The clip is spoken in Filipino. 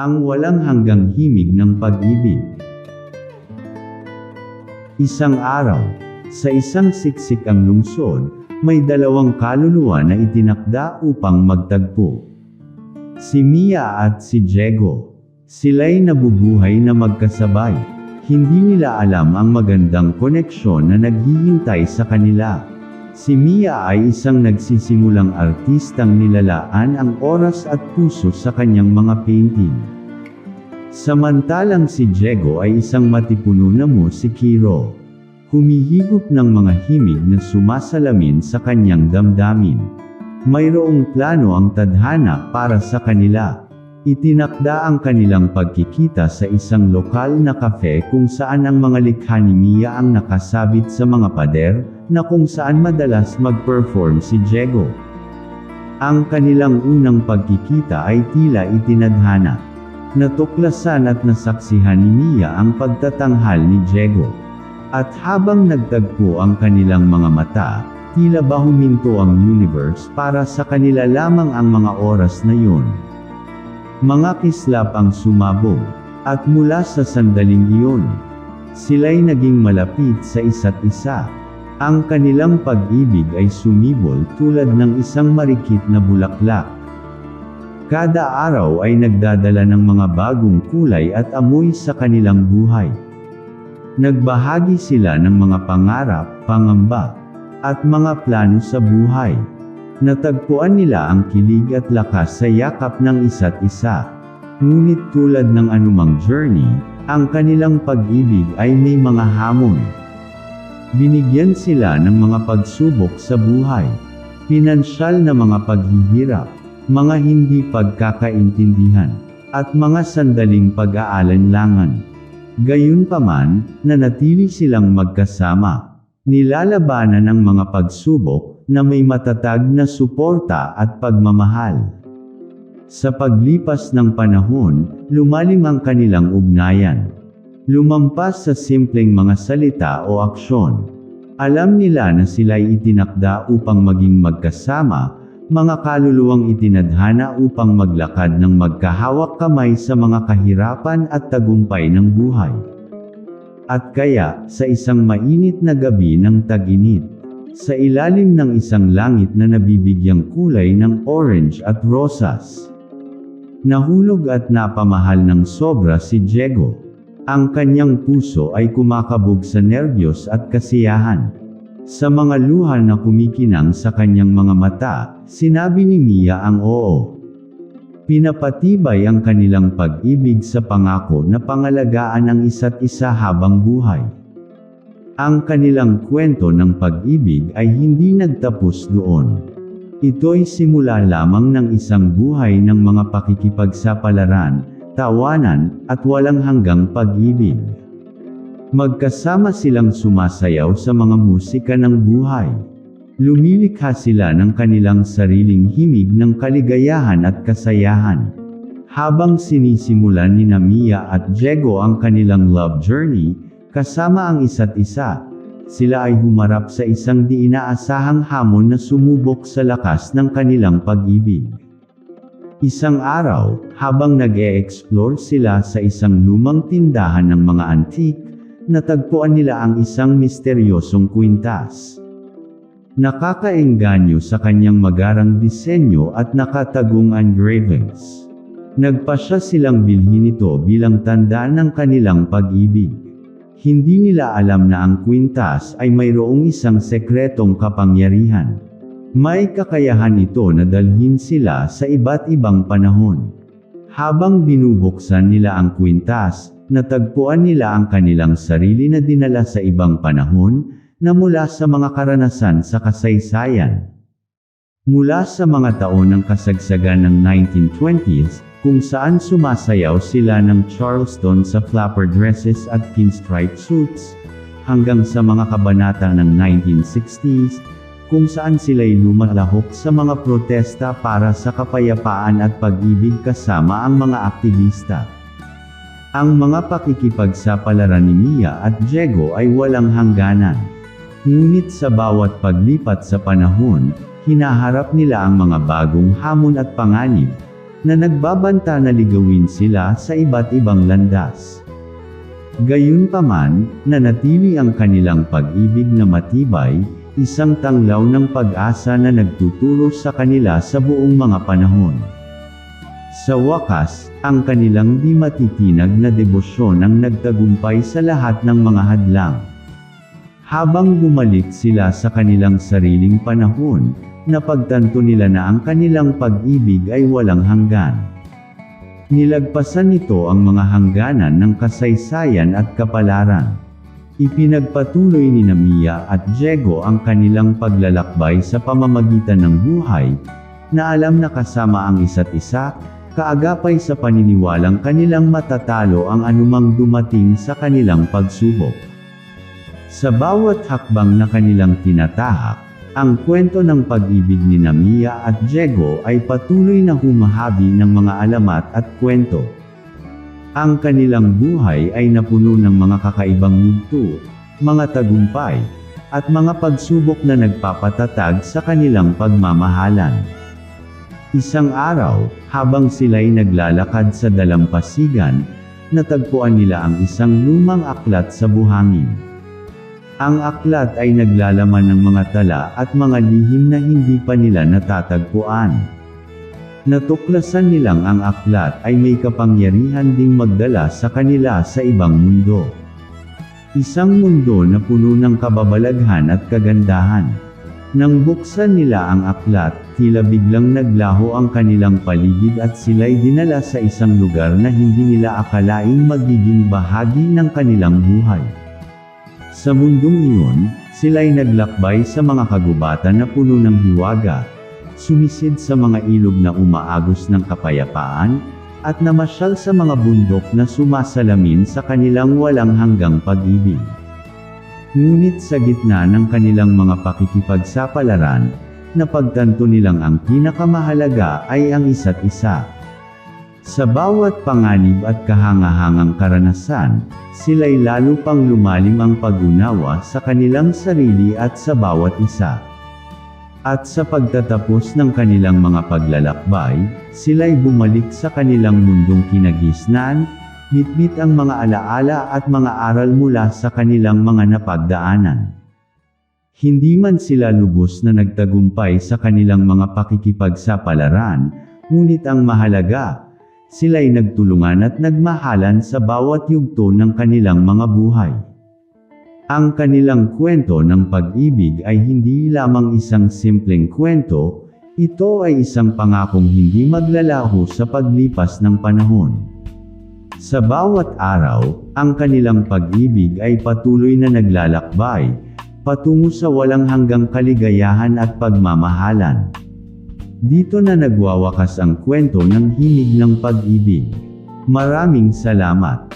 Ang walang hanggang himig ng pag-ibig. Isang araw, sa isang siksik ang lungsod, may dalawang kaluluwa na itinakda upang magtagpo. Si Mia at si Diego. Sila'y nabubuhay na magkasabay. Hindi nila alam ang magandang koneksyon na naghihintay sa kanila. Si Mia ay isang nagsisimulang artistang nilalaan ang oras at puso sa kanyang mga painting. Samantalang si Diego ay isang matipuno na musikiro. Humihigop ng mga himig na sumasalamin sa kanyang damdamin. Mayroong plano ang tadhana para sa kanila. Itinakda ang kanilang pagkikita sa isang lokal na kafe kung saan ang mga likha ni Mia ang nakasabit sa mga pader, na kung saan madalas mag-perform si Diego. Ang kanilang unang pagkikita ay tila itinadhana. Natuklasan at nasaksihan ni Mia ang pagtatanghal ni Diego. At habang nagtagpo ang kanilang mga mata, tila ba huminto ang universe para sa kanila lamang ang mga oras na yun. Mga kislap ang sumabog, at mula sa sandaling iyon, sila'y naging malapit sa isa't isa. Ang kanilang pag-ibig ay sumibol tulad ng isang marikit na bulaklak. Kada araw ay nagdadala ng mga bagong kulay at amoy sa kanilang buhay. Nagbahagi sila ng mga pangarap, pangamba, at mga plano sa buhay. Natagpuan nila ang kilig at lakas sa yakap ng isa't isa. Ngunit tulad ng anumang journey, ang kanilang pag-ibig ay may mga hamon. Binigyan sila ng mga pagsubok sa buhay. Pinansyal na mga paghihirap, mga hindi pagkakaintindihan, at mga sandaling pag-aalanlangan. Gayunpaman, nanatili silang magkasama. Nilalabanan ang mga pagsubok, na may matatag na suporta at pagmamahal. Sa paglipas ng panahon, lumalim ang kanilang ugnayan. Lumampas sa simpleng mga salita o aksyon. Alam nila na sila'y itinakda upang maging magkasama, mga kaluluwang itinadhana upang maglakad ng magkahawak kamay sa mga kahirapan at tagumpay ng buhay. At kaya, sa isang mainit na gabi ng tag-init, sa ilalim ng isang langit na nabibigyang kulay ng orange at rosas. Nahulog at napamahal ng sobra si Diego. Ang kanyang puso ay kumakabog sa nerbiyos at kasiyahan. Sa mga luha na kumikinang sa kanyang mga mata, sinabi ni Mia ang oo. Pinapatibay ang kanilang pag-ibig sa pangako na pangalagaan ang isa't isa habang buhay. Ang kanilang kwento ng pag-ibig ay hindi nagtapos doon. Ito'y simula lamang ng isang buhay ng mga pakikipagsapalaran, tawanan, at walang hanggang pag-ibig. Magkasama silang sumasayaw sa mga musika ng buhay. Lumilikha sila ng kanilang sariling himig ng kaligayahan at kasayahan. Habang sinisimulan ni Mia at Diego ang kanilang love journey, kasama ang isa't isa, sila ay humarap sa isang di inaasahang hamon na sumubok sa lakas ng kanilang pag-ibig. Isang araw, habang nag-e-explore sila sa isang lumang tindahan ng mga antique, natagpuan nila ang isang misteryosong kwintas. Nakakaengganyo sa kanyang magarang disenyo at nakatagong engravings. Nagpasya silang bilhin ito bilang tanda ng kanilang pag-ibig. Hindi nila alam na ang kwintas ay mayroong isang sekretong kapangyarihan. May kakayahan ito na dalhin sila sa iba't ibang panahon. Habang binubuksan nila ang kwintas, natagpuan nila ang kanilang sarili na dinala sa ibang panahon, na mula sa mga karanasan sa kasaysayan. Mula sa mga taon ng kasagsagan ng 1920s, kung saan sumasayaw sila ng Charleston sa flapper dresses at pinstripe suits, hanggang sa mga kabanata ng 1960s, kung saan sila'y lumalahok sa mga protesta para sa kapayapaan at pag-ibig kasama ang mga aktivista. Ang mga pakikipagsapalaran ni Mia at Diego ay walang hangganan. Ngunit sa bawat paglipat sa panahon, hinaharap nila ang mga bagong hamon at panganib. na nagbabanta na ligawin sila sa iba't ibang landas. Gayunpaman, nanatili ang kanilang pag-ibig na matibay, isang tanglaw ng pag-asa na nagtuturo sa kanila sa buong mga panahon. Sa wakas, ang kanilang di matitinag na debosyon ang nagtagumpay sa lahat ng mga hadlang. Habang bumalik sila sa kanilang sariling panahon, napagtanto nila na ang kanilang pag-ibig ay walang hanggan. Nilagpasan nito ang mga hangganan ng kasaysayan at kapalaran. Ipinagpatuloy ni Namiya at Diego ang kanilang paglalakbay sa pamamagitan ng buhay, na alam na kasama ang isa't isa, kaagapay sa paniniwalang kanilang matatalo ang anumang dumating sa kanilang pagsubok. Sa bawat hakbang na kanilang tinatahak, ang kwento ng pag-ibig ni Namiya at Diego ay patuloy na humahabi ng mga alamat at kwento. Ang kanilang buhay ay napuno ng mga kakaibang yugto, mga tagumpay, at mga pagsubok na nagpapatatag sa kanilang pagmamahalan. Isang araw, habang sila'y naglalakad sa dalampasigan, natagpuan nila ang isang lumang aklat sa buhangin. Ang aklat ay naglalaman ng mga tala at mga lihim na hindi pa nila natatagpuan. Natuklasan nilang ang aklat ay may kapangyarihan ding magdala sa kanila sa ibang mundo. Isang mundo na puno ng kababalaghan at kagandahan. Nang buksan nila ang aklat, tila biglang naglaho ang kanilang paligid at sila'y dinala sa isang lugar na hindi nila akalaing magiging bahagi ng kanilang buhay. Sa mundong iyon, sila'y naglakbay sa mga kagubatan na puno ng hiwaga, sumisid sa mga ilog na umaagos ng kapayapaan, at namasyal sa mga bundok na sumasalamin sa kanilang walang hanggang pag-ibig. Ngunit sa gitna ng kanilang mga pakikipagsapalaran, napagtanto nilang ang pinakamahalaga ay ang isa't isa. Sa bawat panganib at kahangahangang karanasan, sila'y lalo pang lumalim ang pag-unawa sa kanilang sarili at sa bawat isa. At sa pagtatapos ng kanilang mga paglalakbay, sila'y bumalik sa kanilang mundong kinagisnan, bitbit ang mga alaala at mga aral mula sa kanilang mga napagdaanan. Hindi man sila lubos na nagtagumpay sa kanilang mga pakikipagsapalaran, ngunit ang mahalaga, sila'y nagtulungan at nagmahalan sa bawat yugto ng kanilang mga buhay. Ang kanilang kwento ng pag-ibig ay hindi lamang isang simpleng kwento, ito ay isang pangakong hindi maglalaho sa paglipas ng panahon. Sa bawat araw, ang kanilang pag-ibig ay patuloy na naglalakbay, patungo sa walang hanggang kaligayahan at pagmamahalan. Dito na nagwawakas ang kwento ng himig ng pag-ibig. Maraming salamat.